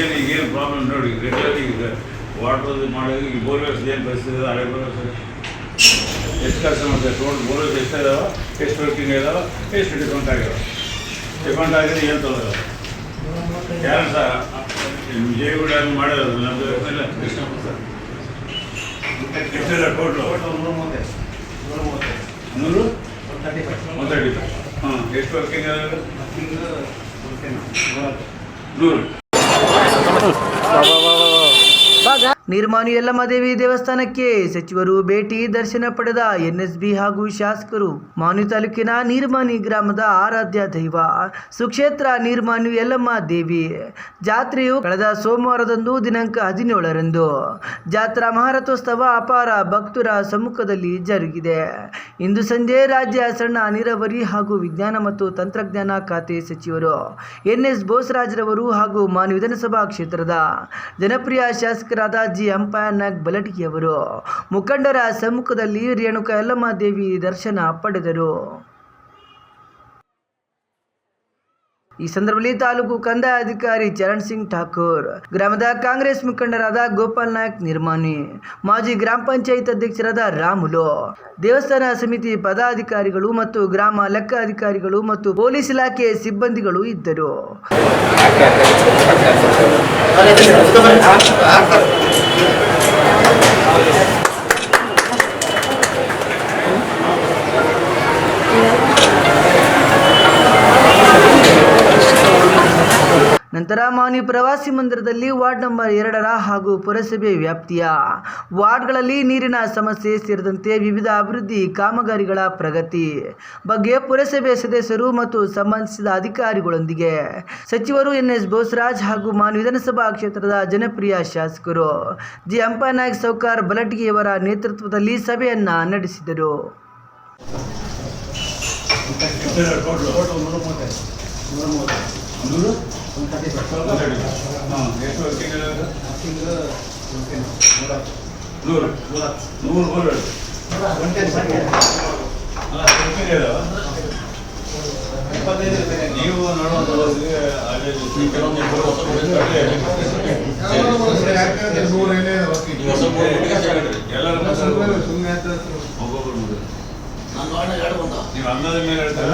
ಏನು ಈಗ ಏನು ಪ್ರಾಬ್ಲಮ್ ನೋಡಿ ರೆಗ್ಯುಲರ್ ಈಗ ವಾಟರ್ ಮಾಡೋದು ಈಗ ಬೋರ್ವೆಲ್ಸ್ ಏನು ಪರಿಸ್ಥಿತಿ ಇದೆ, ಹಳೆ ಬೋರ್ವೆಲ್ಸ್ ಎಷ್ಟು ಕೆಲಸ ಮಾಡ್ತಾರೆ? ಟೋಟಲ್ ಬೋರ್ವೆಲ್ಸ್ ಎಷ್ಟು ಇದಾವೆ? ಎಷ್ಟು ವರ್ಕಿಂಗ್ ಇದಾವೆ? ಎಷ್ಟು ಡಿಫ್ರೆಂಟ್ ಆಗಿದೆ ಡಿಫ್ರೆಂಟ್ ಆಗಿದೆ ಏನು ತೊಂದರೆ ಯಾರು ಸಹ ಜೈವು ಮಾಡಿರೋದು ನಮ್ಮದು ಟೋಟ್ಲು ನೂರು? ಒನ್ ತರ್ಟಿ ಫೈವ್ ಹಾಂ ಎಷ್ಟು ವರ್ಕಿಂಗ್ ಇದಾವೆ? ನೂರು. বাবা বাবা ನಿರ್ಮಾಣಿ ಯಲ್ಲಮ್ಮದೇವಿ ದೇವಸ್ಥಾನಕ್ಕೆ ಸಚಿವರು ಭೇಟಿ ದರ್ಶನ ಪಡೆದ ಎನ್ಎಸ್ಬಿ ಹಾಗೂ ಶಾಸಕರು. ಮಾನು ತಾಲೂಕಿನ ನೀರ್ಮಾನಿ ಗ್ರಾಮದ ಆರಾಧ್ಯ ದೈವ, ಸುಕ್ಷೇತ್ರ ನೀರ್ಮಾನು ಯಲ್ಲಮ್ಮ ದೇವಿ ಜಾತ್ರೆಯು ಕಳೆದ ಸೋಮವಾರದಂದು ದಿನಾಂಕ ಹದಿನೇಳರಂದು. ಜಾತ್ರಾ ಮಹಾರಥೋತ್ಸವ ಅಪಾರ ಭಕ್ತರ ಸಮ್ಮುಖದಲ್ಲಿ ಜರುಗಿದೆ. ಇಂದು ಸಂಜೆ ರಾಜ್ಯ ಸಣ್ಣ ನೀರಾವರಿ ಹಾಗೂ ವಿಜ್ಞಾನ ಮತ್ತು ತಂತ್ರಜ್ಞಾನ ಖಾತೆ ಸಚಿವರು, ಎನ್ಎಸ್ ಬೋಸರಾಜ್ರವರು ಹಾಗೂ ಮಾನ್ಯ ವಿಧಾನಸಭಾ ಕ್ಷೇತ್ರದ ಜನಪ್ರಿಯ ಶಾಸಕರಾದ ಅಂಪಯ್ಯನಾಗ್ ಬಲಟಗಿಯವರು. ಮುಖಂಡರ ಸಮ್ಮುಖದಲ್ಲಿ ರೇಣುಕಾ ಯಲ್ಲಮ್ಮ ದೇವಿ ದರ್ಶನ ಪಡೆದರು. ಈ ಸಂದರ್ಭದಲ್ಲಿ ತಾಲೂಕು ಕಂದಾಯ ಅಧಿಕಾರಿ ಚರಣ್ ಸಿಂಗ್ ಠಾಕೂರ್, ಗ್ರಾಮದ ಕಾಂಗ್ರೆಸ್ ಮುಖಂಡರಾದ ಗೋಪಾಲ್ ನಾಯಕ್ ನಿರ್ಮಾಣಿ, ಮಾಜಿ ಗ್ರಾಮ ಪಂಚಾಯತ್ ಅಧ್ಯಕ್ಷರಾದ ರಾಮುಲು. ದೇವಸ್ಥಾನ ಸಮಿತಿ ಪದಾಧಿಕಾರಿಗಳು ಮತ್ತು ಗ್ರಾಮ ಲೆಕ್ಕ ಅಧಿಕಾರಿಗಳು ಮತ್ತು ಪೊಲೀಸ್ ಇಲಾಖೆ ಸಿಬ್ಬಂದಿಗಳು ಇದ್ದರು. ನಂತರ ಮಾನಿ ಪ್ರವಾಸಿ ಮಂದಿರದಲ್ಲಿ ವಾರ್ಡ್ ನಂಬರ್ ಎರಡರ ಹಾಗೂ ಪುರಸಭೆ ವ್ಯಾಪ್ತಿಯ ವಾರ್ಡ್ಗಳಲ್ಲಿ ನೀರಿನ ಸಮಸ್ಯೆ ಸೇರಿದಂತೆ ವಿವಿಧ ಅಭಿವೃದ್ಧಿ ಕಾಮಗಾರಿಗಳ ಪ್ರಗತಿ ಬಗ್ಗೆ ಪುರಸಭೆ ಸದಸ್ಯರು ಮತ್ತು ಸಂಬಂಧಿಸಿದ ಅಧಿಕಾರಿಗಳೊಂದಿಗೆ ಸಚಿವರು ಎನ್ ಎಸ್ ಬೋಸರಾಜ್ ಹಾಗೂ ಮಾನ್ ವಿಧಾನಸಭಾ ಕ್ಷೇತ್ರದ ಜನಪ್ರಿಯ ಶಾಸಕರು ಜಿ ಅಂಪನಾಯಕ್ ಸೌಕಾರ್ ಬಲಟ್ಗಿಯವರ ನೇತೃತ್ವದಲ್ಲಿ ಸಭೆಯನ್ನ ನಡೆಸಿದರು. ನೂರು ಒಂದು ಅಡಿ ಹಾಂ ಎಷ್ಟು ವರ್ಕಿಂಗ್ ಇದಾವೆ ನೂರು ನೂರು ನೂರು ನೀವು ಕೆಲವೊಂದು ಎಲ್ಲರೂ ಸುಮ್ಮನೆ ನೀವು ಅಂದಾಜ ಮೇಲೆ ಹೇಳ್ತಾರೆ